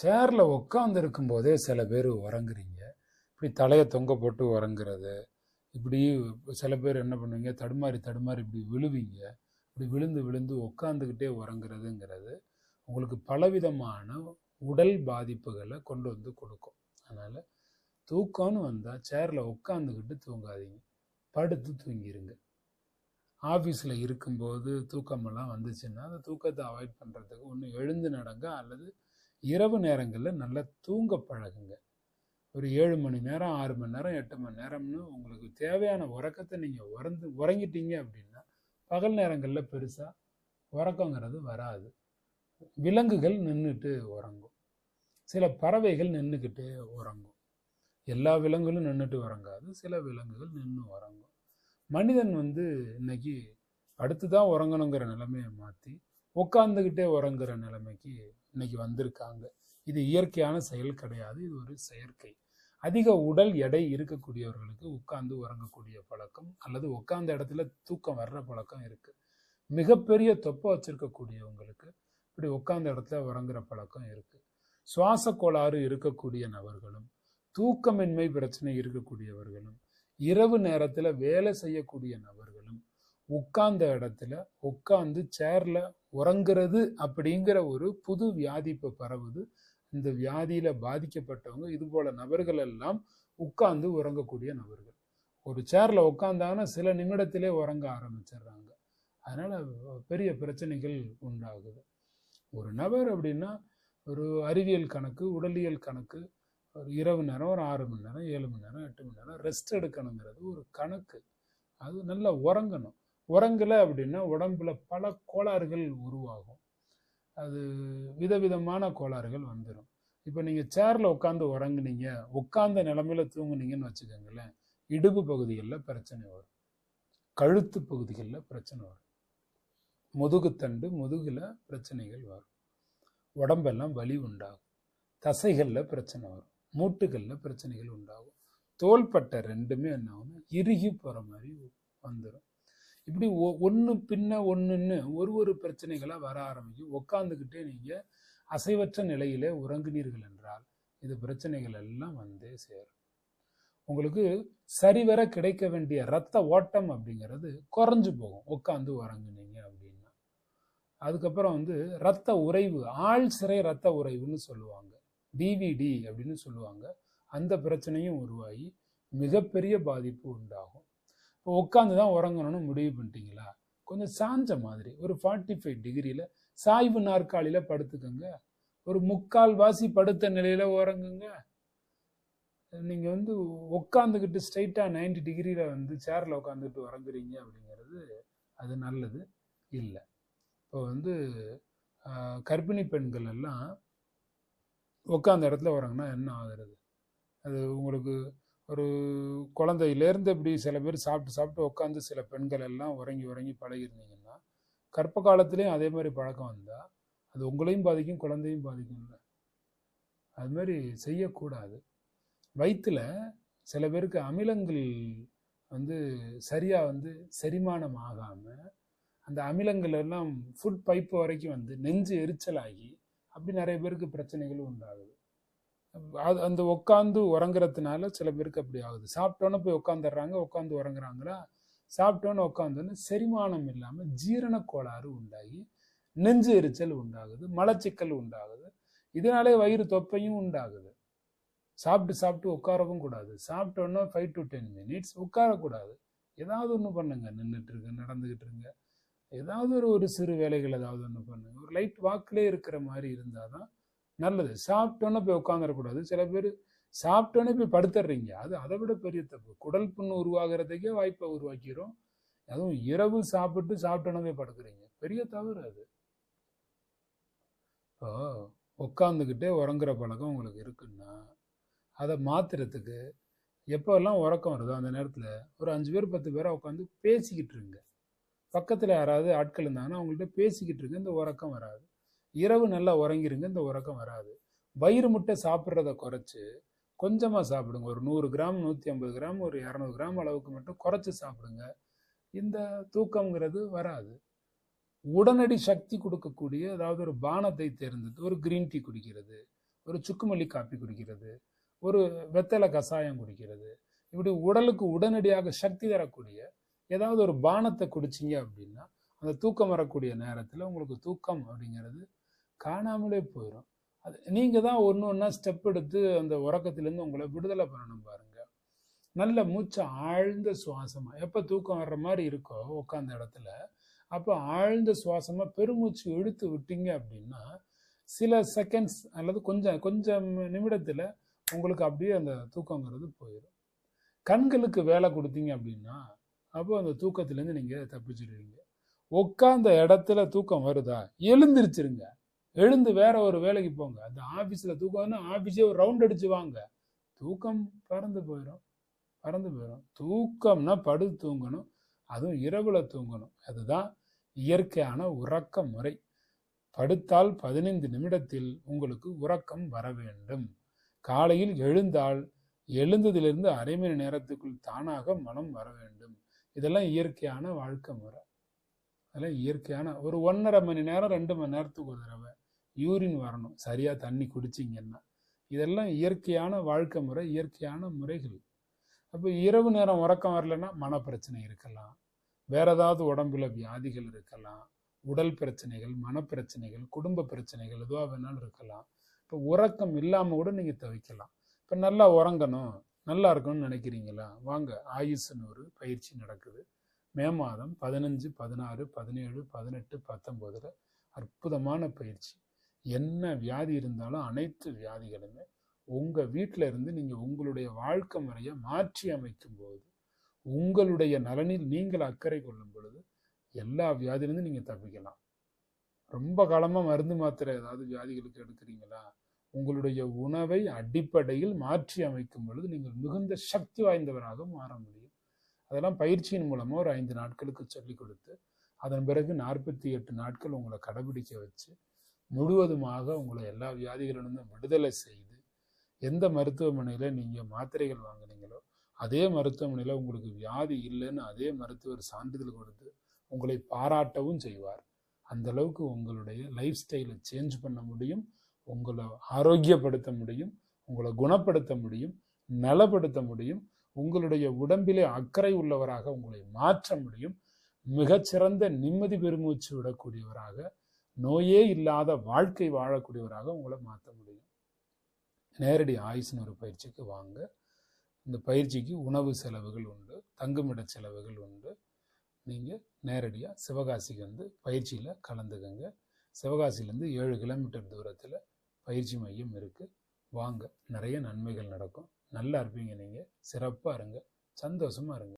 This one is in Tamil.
சேரில் உட்காந்து இருக்கும்போதே சில பேர் உறங்குறீங்க. இப்படி தலையை தொங்க போட்டு உறங்குறது இப்படி சில பேர் என்ன பண்ணுவீங்க? தடுமாறி தடுமாறி இப்படி விழுவீங்க. இப்படி விழுந்து விழுந்து உட்காந்துக்கிட்டே உறங்குறதுங்கிறது உங்களுக்கு பலவிதமான உடல் பாதிப்புகளை கொண்டு வந்து கொடுக்கும். அதனால் தூக்கம்னு வந்தால் சேரில் உட்காந்துக்கிட்டு தூங்காதீங்க. படுத்து தூங்கிடுங்க ஆஃபீஸில் இருக்கும்போது தூக்கமெல்லாம் வந்துச்சுன்னா அந்த தூக்கத்தை அவாய்ட் பண்ணுறதுக்கு ஒன்று எழுந்து நடங்க அல்லது இரவு நேரங்களில் நல்லா தூங்க பழகுங்க. ஒரு ஏழு மணி நேரம் ஆறு மணி நேரம் எட்டு மணி நேரம்னு உங்களுக்கு தேவையான உறக்கத்தை நீங்கள் உறந்து உறங்கிட்டீங்க அப்படின்னா பகல் நேரங்களில் பெருசாக உறக்கங்கிறது வராது. விலங்குகள் நின்றுட்டு உறங்கும். சில பறவைகள் நின்றுக்கிட்டே உறங்கும். எல்லா விலங்குகளும் நின்றுட்டு உறங்காது சில விலங்குகள் நின்று உறங்கும். மனிதன் வந்து இன்னைக்கு அடுத்து தான் உறங்கணுங்கிற நிலைமையை மாற்றி உட்காந்துக்கிட்டே உறங்குற நிலைமைக்கு இன்னைக்கு வந்திருக்காங்க. இது இயற்கையான செயல் கிடையாது. இது ஒரு செயற்கை. அதிக உடல் எடை இருக்கக்கூடியவர்களுக்கு உட்கார்ந்து உறங்கக்கூடிய பழக்கம் அல்லது உட்கார்ந்த இடத்துல தூக்கம் வர்ற பழக்கம் இருக்குது மிகப்பெரிய தொப்பை வச்சிருக்கக்கூடியவங்களுக்கு இப்படி உட்கார்ந்த இடத்துல உறங்குற பழக்கம் இருக்குது சுவாச கோளாறு இருக்கக்கூடிய நபர்களும் தூக்கமின்மை பிரச்சனை இருக்கக்கூடியவர்களும் இரவு நேரத்தில் வேலை செய்யக்கூடிய நபர்களும் உட்கார்ந்த இடத்துல உட்கார்ந்து சேர்ல உறங்குறது அப்படிங்கிற ஒரு புது வியாதி இப்போ பரவுது. இந்த வியாதியில பாதிக்கப்பட்டவங்க இது போல நபர்கள் எல்லாம் உட்கார்ந்து உறங்கக்கூடிய நபர்கள். ஒரு சேர்ல உட்காந்தாங்கன்னா சில நிமிடத்திலே உறங்க ஆரம்பிச்சிடுறாங்க. அதனால பெரிய பிரச்சனைகள் உண்டாகுது. ஒரு நபர் அப்படின்னா ஒரு அறிவியல் கணக்கு உடலியல் கணக்கு ஒரு இரவு நேரம் ஒரு ஆறு மணி நேரம் ஏழு மணி நேரம் எட்டு மணி நேரம் ரெஸ்ட் எடுக்கணுங்கிறது ஒரு கணக்கு. அது நல்லா உறங்கணும். உறங்கலை அப்படின்னா உடம்புல பல கோளாறுகள் உருவாகும். அது விதவிதமான கோளாறுகள் வந்துடும் இப்போ நீங்கள் சேரில் உட்காந்து உறங்குனீங்க உட்காந்த நிலமையில தூங்குனீங்கன்னு வச்சுக்கோங்களேன் இடுப்பு பகுதிகளில் பிரச்சனை வரும். கழுத்து பகுதிகளில் பிரச்சனை வரும். முதுகுத்தண்டு முதுகில் பிரச்சனைகள் வரும். உடம்பெல்லாம் வலி உண்டாகும். தசைகளில் பிரச்சனை வரும். மூட்டுகளில் பிரச்சனைகள் உண்டாகும். தோள்பட்டை ரெண்டுமே என்ன ஆகும் இறுகி போகிற மாதிரி வந்துடும் இப்படி ஒ ஒன்று பின்ன ஒன்றுன்னு ஒரு ஒரு பிரச்சனைகளாக வர ஆரம்பிக்கும் உட்காந்துக்கிட்டே நீங்கள் அசைவற்ற நிலையிலே உறங்குனீர்கள் என்றால் இது பிரச்சனைகள் எல்லாம் வந்தே சேரும். உங்களுக்கு சரிவர கிடைக்க வேண்டிய ரத்த ஓட்டம் அப்படிங்கிறது குறைஞ்சு போகும். உட்காந்து உறங்குனீங்க அப்படின்னா. அதுக்கப்புறம் வந்து ரத்த உறைவு ஆள் சிறை ரத்த உறைவுன்னு சொல்லுவாங்க. டிவிடி அப்படின்னு சொல்லுவாங்க. அந்த பிரச்சனையும் உருவாகி மிகப்பெரிய பாதிப்பு உண்டாகும். இப்போ உட்காந்து தான் உறங்கணும்னு முடிவு பண்ணிட்டீங்களா? கொஞ்சம் சாஞ்ச மாதிரி ஒரு ஃபார்ட்டி ஃபைவ் டிகிரியில் சாய்வு நாற்காலியில் படுத்துக்கோங்க. ஒரு முக்கால் வாசி படுத்த நிலையில் உறங்குங்க. நீங்கள் வந்து உட்காந்துக்கிட்டு ஸ்ட்ரைட்டாக நைன்டி டிகிரியில் வந்து சேரில் உட்காந்துக்கிட்டு உறங்குறீங்க அப்படிங்கிறது அது நல்லது. இல்லை. இப்போ வந்து கர்ப்பிணி பெண்கள் எல்லாம் உட்காந்த இடத்துல உறங்கினா என்ன ஆகுறது? அது உங்களுக்கு ஒரு குழந்தையிலேருந்து இப்படி சில பேர் சாப்பிட்டு சாப்பிட்டு உட்காந்து சில பெண்கள் எல்லாம் உறங்கி உறங்கி பழகிருந்தீங்கன்னா கற்ப காலத்துலேயும் அதே மாதிரி பழக்கம் வந்தால் அது உங்களையும் பாதிக்கும் குழந்தையும் பாதிக்கும்ல அது மாதிரி செய்யக்கூடாது. வயிற்றில் சில பேருக்கு அமிலங்கள் வந்து சரியாக வந்து செரிமானம் ஆகாமல் அந்த அமிலங்கள் எல்லாம் ஃபுட் பைப்பு வரைக்கும் வந்து நெஞ்சு எரிச்சலாகி அப்படி நிறைய பேருக்கு பிரச்சனைகள் உண்டாகுது. அது அந்த உட்காந்து உறங்குறதுனால சில பேருக்கு அப்படி ஆகுது. சாப்பிட்டோன்னே போய் உட்காந்துடுறாங்க உட்காந்து உறங்குறாங்களா? சாப்பிட்டோன்னு உட்காந்தோன்னு செரிமானம் இல்லாமல் ஜீரண கோளாறு உண்டாகி நெஞ்சு எரிச்சல் உண்டாகுது மலச்சிக்கல் உண்டாகுது. இதனாலே வயிறு தொப்பையும் உண்டாகுது. சாப்பிட்டு சாப்பிட்டு உட்காரவும் கூடாது. சாப்பிட்டோன்னா ஃபைவ் டு டென் மினிட்ஸ் உட்காரக்கூடாது. ஏதாவது ஒன்று பண்ணுங்க. நின்றுட்டு இருங்க நடந்துக்கிட்டு இருங்க. ஏதாவது ஒரு ஒரு சிறு வேலைகள் ஏதாவது ஒன்று பண்ணுங்க. ஒரு லைட் வாக்கிலே இருக்கிற மாதிரி இருந்தால் தான் நல்லது. சாப்பிட்டோன்னே போய் உட்காந்துடக்கூடாது சில பேர் சாப்பிட்டோன்னே போய் படுத்துடுறீங்க அது அதை விட பெரிய தப்பு. குடல் புண்ணு உருவாகிறதுக்கே வாய்ப்பை உருவாக்கிறோம். அதுவும் இரவு சாப்பிட்டு சாப்பிட்டோன்னே போய் படுக்கிறீங்க. பெரிய தவறு அது. இப்போ உட்காந்துக்கிட்டே உறங்குற பழக்கம் உங்களுக்கு இருக்குன்னா அதை மாத்துறதுக்கு எப்போல்லாம் உறக்கம் வருதோ அந்த நேரத்தில் ஒரு அஞ்சு பேர் பத்து பேராக உட்காந்து பேசிக்கிட்டு இருங்க. பக்கத்தில் யாராவது ஆட்கள் இருந்தாங்கன்னா அவங்கள்ட்ட பேசிக்கிட்டு இருக்க இந்த உறக்கம் வராது. இரவு நல்லா உறங்கிருங்க இந்த உறக்கம் வராது. வயிறு முட்டை சாப்பிட்றத குறைச்சி கொஞ்சமாக சாப்பிடுங்க. ஒரு நூறு கிராம் நூற்றி ஐம்பது கிராம் ஒரு இரநூறு கிராம் அளவுக்கு மட்டும் குறைச்சி சாப்பிடுங்க. இந்த தூக்கங்கிறது வராது. உடனடி சக்தி கொடுக்கக்கூடிய அதாவது ஒரு பானத்தை தேர்ந்தெடுத்து ஒரு கிரீன் டீ குடிக்கிறது ஒரு சுக்குமல்லி காப்பி குடிக்கிறது ஒரு வெத்தலை கஷாயம் குடிக்கிறது இப்படி உடலுக்கு உடனடியாக சக்தி தரக்கூடிய ஏதாவது ஒரு பானத்தை குடிச்சிங்க அப்படின்னா அந்த தூக்கம் வரக்கூடிய நேரத்தில் உங்களுக்கு தூக்கம் அப்படிங்கிறது காணாமலே போயிடும் அது நீங்கள் தான் ஒன்று ஒன்றா ஸ்டெப் எடுத்து அந்த உறக்கத்துலேருந்து உங்களை விடுதலை பண்ணணும் பாருங்க. நல்ல மூச்சை ஆழ்ந்த சுவாசமாக எப்போ தூக்கம் வர்ற மாதிரி இருக்கோ உட்காந்த இடத்துல அப்போ ஆழ்ந்த சுவாசமாக பெருமூச்சு இழுத்து விட்டீங்க அப்படின்னா சில செகண்ட்ஸ் அல்லது கொஞ்சம் கொஞ்சம் நிமிடத்தில் உங்களுக்கு அப்படியே அந்த தூக்கங்கிறது போயிடும் கண்களுக்கு வேலை கொடுத்தீங்க அப்படின்னா அப்போ அந்த தூக்கத்துலேருந்து நீங்கள் தப்பிச்சிடுவீங்க. உட்காந்த இடத்துல தூக்கம் வருதா? எழுந்திருச்சிருங்க. எழுந்து வேற ஒரு வேலைக்கு போங்க. அந்த ஆஃபீஸில் தூக்கம்னா ஆஃபீஸே ஒரு ரவுண்ட் அடிச்சு வாங்க. தூக்கம் பறந்து போயிடும் பறந்து போயிடும் தூக்கம்னா படு தூங்கணும். அதுவும் இரவுல தூங்கணும். அதுதான் இயற்கையான உறக்க முறை. படுத்தால் பதினைந்து நிமிடத்தில் உங்களுக்கு உறக்கம் வர வேண்டும். காலையில் எழுந்தால் எழுந்ததிலிருந்து அரை மணி நேரத்துக்குள் தானாக மனம் வர வேண்டும். இதெல்லாம் இயற்கையான வாழ்க்கை முறை. அதெல்லாம் இயற்கையான ஒரு ஒன்றரை மணி நேரம் ரெண்டு மணி நேரத்துக்கு ஒரு தடவை. யூரின் வரணும். சரியா தண்ணி குடிச்சிங்கன்னா. இதெல்லாம் இயற்கையான வாழ்க்கை முறை இயற்கையான முறைகள். அப்போ இரவு நேரம் உறக்கம் வரலன்னா மனப்பிரச்சனை இருக்கலாம். வேற ஏதாவது உடம்புல வியாதிகள் இருக்கலாம். உடல் பிரச்சனைகள் மனப்பிரச்சனைகள் குடும்ப பிரச்சனைகள் எதுவாக வேணாலும் இருக்கலாம். இப்போ உறக்கம் இல்லாமல் கூட நீங்கள் தவிக்கலாம். இப்போ நல்லா உறங்கணும். நல்லா இருக்கணும்னு நினைக்கிறீங்களா? வாங்க ஆயுசுன்னு ஒரு பயிற்சி நடக்குது. மே மாதம் பதினஞ்சு பதினாறு பதினேழு பதினெட்டு பத்தொம்போதில் அற்புதமான பயிற்சி. என்ன வியாதி இருந்தாலும் அனைத்து வியாதிகளுமே உங்கள் வீட்டில் இருந்து நீங்கள் உங்களுடைய வாழ்க்கை முறையை மாற்றி அமைக்கும் போது உங்களுடைய நலனில் நீங்கள் அக்கறை கொள்ளும் பொழுது எல்லா வியாதியிலிருந்து நீங்கள் தப்பிக்கலாம். ரொம்ப காலமாக மருந்து மாத்திரை ஏதாவது வியாதிகளுக்கு எடுக்கிறீங்களா? உங்களுடைய உணவை அடிப்படையில் மாற்றி அமைக்கும் பொழுது நீங்கள் மிகுந்த சக்தி வாய்ந்தவராக மாற முடியும். அதெல்லாம் பயிற்சியின் மூலமாக ஒரு ஐந்து நாட்களுக்கு சொல்லிக் கொடுத்து அதன் பிறகு நாற்பத்தி எட்டு நாட்கள் உங்களை கடைபிடிக்க வச்சு முழுவதுமாக உங்களை எல்லா வியாதிகளிலிருந்தும் விடுதலை செய்து எந்த மருத்துவமனையில் நீங்கள் மாத்திரைகள் வாங்குனீங்களோ அதே மருத்துவமனையில் உங்களுக்கு வியாதி இல்லைன்னு அதே மருத்துவர் சான்றிதழ் கொடுத்து உங்களை பாராட்டவும் செய்வார். அந்த அளவுக்கு உங்களுடைய லைஃப் ஸ்டைலை சேஞ்ச் பண்ண முடியும் உங்களை ஆரோக்கியப்படுத்த முடியும் உங்களை குணப்படுத்த முடியும் நலப்படுத்த முடியும் உங்களுடைய உடம்பிலே அக்கறை உள்ளவராக உங்களை மாற்ற முடியும் மிகச்சிறந்த நிம்மதி பெருமூச்சு விடக்கூடியவராக நோயே இல்லாத வாழ்க்கை வாழக்கூடியவராக உங்களை மாற்ற முடியும். நேரடி ஆயுஷ்னு ஒரு பயிற்சிக்கு வாங்க. இந்த பயிற்சிக்கு உணவு செலவுகள் உண்டு தங்குமிட செலவுகள் உண்டு. நீங்கள் நேரடியாக சிவகாசிக்கு வந்து பயிற்சியில் கலந்துக்கங்க. சிவகாசிலேருந்து ஏழு கிலோமீட்டர் தூரத்தில் பயிற்சி மையம் இருக்குது வாங்க. நிறைய நன்மைகள் நடக்கும். நல்லா இருப்பீங்க நீங்கள் சிறப்பாக இருங்க. சந்தோஷமாக இருங்க.